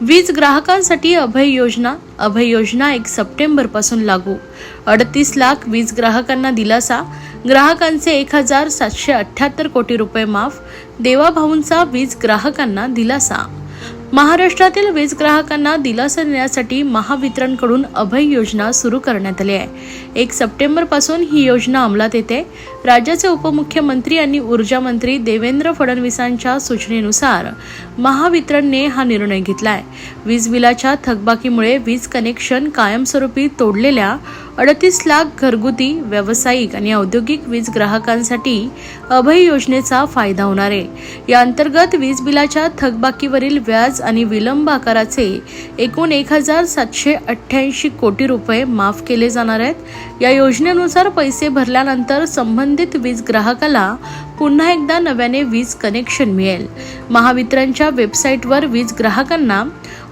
वीज ग्राहकांसाठी अभय योजना अभय योजना एक सप्टेंबरपासून लागू. अडतीस लाख वीज ग्राहकांना दिलासा ग्राहकांचे एक हजार सातशे अठ्ठ्याहत्तर कोटी रुपये माफ देवाभाऊंचा वीज ग्राहकांना दिलासा. महाराष्ट्रातील वीज ग्राहकांना दिलासा देण्यासाठी महावितरणकडून अभय योजना सुरू करण्यात आली आहे. एक सप्टेंबरपासून ही योजना अंमलात येते. राज्याचे उपमुख्यमंत्री आणि ऊर्जा मंत्री देवेंद्र फडणवीसांच्या सूचनेनुसार महावितरणने हा निर्णय घेतला आहे वीज बिलाच्या थकबाकीमुळे वीज कनेक्शन कायमस्वरूपी तोडलेल्या अडतीस लाख घरगुती व्यावसायिक आणि औद्योगिक वीज ग्राहकांसाठी अभय योजनेचा फायदा होणार आहे. या अंतर्गत वीज बिलाच्या थकबाकीवरील व्याज आणि विलंब आकाराचे एकूण एक हजार सातशे अठ्ठ्याऐंशी कोटी रुपये माफ केले जाणार आहेत. या योजनेनुसार पैसे भरल्यानंतर संबंधित वीज ग्राहकाला पुन्हा एकदा नव्याने वीज कनेक्शन मिळेल. महावितरणच्या वेबसाईटवर वीज ग्राहकांना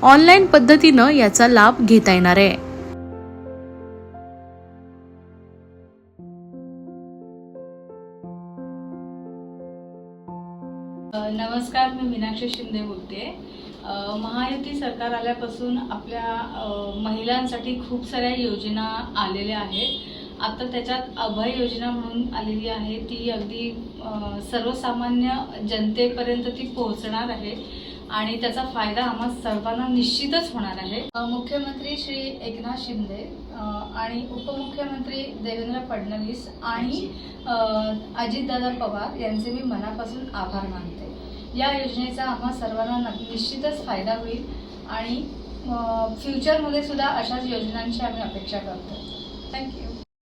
ऑनलाईन पद्धतीनं याचा लाभ घेता येणार आहे. नमस्कार मी मीनाक्षी शिंदे बोलते महायुती सरकार आल्यापासून आपल्या महिलांसाठी खूप साऱ्या योजना आलेल्या आहेत. आता त्याच्यात अभय योजना म्हणून आलेली आहे. ती अगदी सर्वसामान्य जनतेपर्यंत ती पोहोचणार आहे आणि त्याचा फायदा आम्हा सर्वांना निश्चितच होणार आहे. मुख्यमंत्री श्री एकनाथ शिंदे आणि उपमुख्यमंत्री देवेंद्र फडणवीस आणि अजितदादा पवार यांचे मी मनापासून आभार मानते. या योजनेचा आम्हा सर्वांना निश्चितच फायदा होईल आणि फ्युचरमध्ये सुद्धा अशाच योजनांची आम्ही अपेक्षा करतो. थँक्यू